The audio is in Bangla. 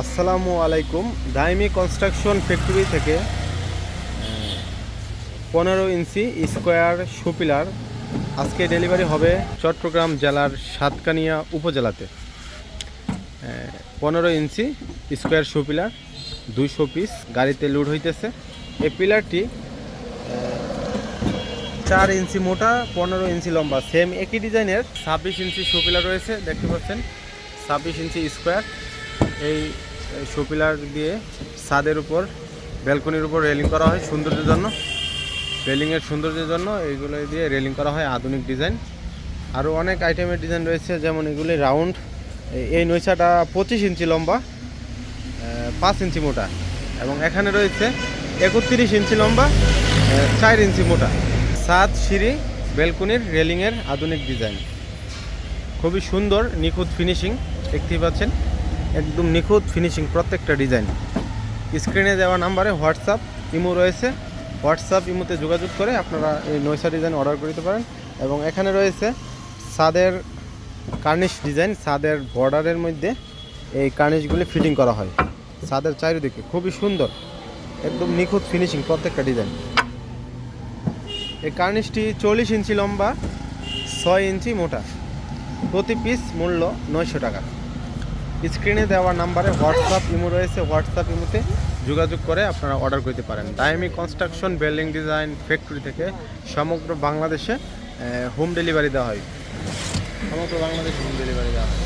আসসালামু আলাইকুম। দাইমি কনস্ট্রাকশন ফ্যাক্টরি থেকে পনেরো ইঞ্চি স্কোয়ার সুপিলার। আজকে ডেলিভারি হবে চট্টগ্রাম জেলার সাতকানিয়া উপজেলাতে। পনেরো ইঞ্চি স্কোয়ার সুপিলার, দুইশো পিস গাড়িতে লুড হইতেছে। এই পিলারটি চার ইঞ্চি মোটা, পনেরো ইঞ্চি লম্বা। সেম একই ডিজাইনের ছাব্বিশ ইঞ্চি শোপিলার রয়েছে, দেখতে পাচ্ছেন। ছাব্বিশ ইঞ্চি স্কোয়ার। এই শোপিলার দিয়ে ছাদের উপর ব্যালকনির উপর রেলিং করা হয় সৌন্দর্যের জন্য। রেলিংয়ের সৌন্দর্যের জন্য এইগুলো দিয়ে রেলিং করা হয় আধুনিক ডিজাইন আরও অনেক আইটেমের ডিজাইন রয়েছে, যেমন এগুলি রাউন্ড এই নৈশাটা পঁচিশ ইঞ্চি লম্বা পাঁচ ইঞ্চি মোটা এবং এখানে রয়েছে একত্রিশ ইঞ্চি লম্বা চার ইঞ্চি মোটা। সাত সিঁড়ি বেলকনির রেলিংয়ের আধুনিক ডিজাইন খুবই সুন্দর, নিখুঁত ফিনিশিং দেখতেই পাচ্ছেন। একদম নিখুঁত ফিনিশিং প্রত্যেকটা ডিজাইন স্ক্রিনে দেওয়া নাম্বারে হোয়াটসঅ্যাপ ইমো রয়েছে। হোয়াটসঅ্যাপ ইমোতে যোগাযোগ করে আপনারা এই নৈশা ডিজাইন অর্ডার করতে পারেন। এবং এখানে রয়েছে সাদের কার্নিশ ডিজাইন সাদের বর্ডারের মধ্যে এই কার্নিশগুলি ফিটিং করা হয়। সাদের চারিদিকে খুবই সুন্দর, একদম নিখুঁত ফিনিশিং প্রত্যেকটা ডিজাইন এই কার্নিশটি চল্লিশ ইঞ্চি লম্বা, ছয় ইঞ্চি মোটা। প্রতি পিস মূল্য নয়শো টাকা। স্ক্রিনে দেওয়া নাম্বারে হোয়াটসঅ্যাপ, ইমো রয়েছে। হোয়াটসঅ্যাপ, ইমোতে যোগাযোগ করে আপনারা অর্ডার করতে পারেন। ডায়মি কনস্ট্রাকশন, বিল্ডিং ডিজাইন, ফ্যাক্টরি থেকে সমগ্র বাংলাদেশে হোম ডেলিভারি দেওয়া হয়। সমগ্র বাংলাদেশে হোম ডেলিভারি দেওয়া হয়।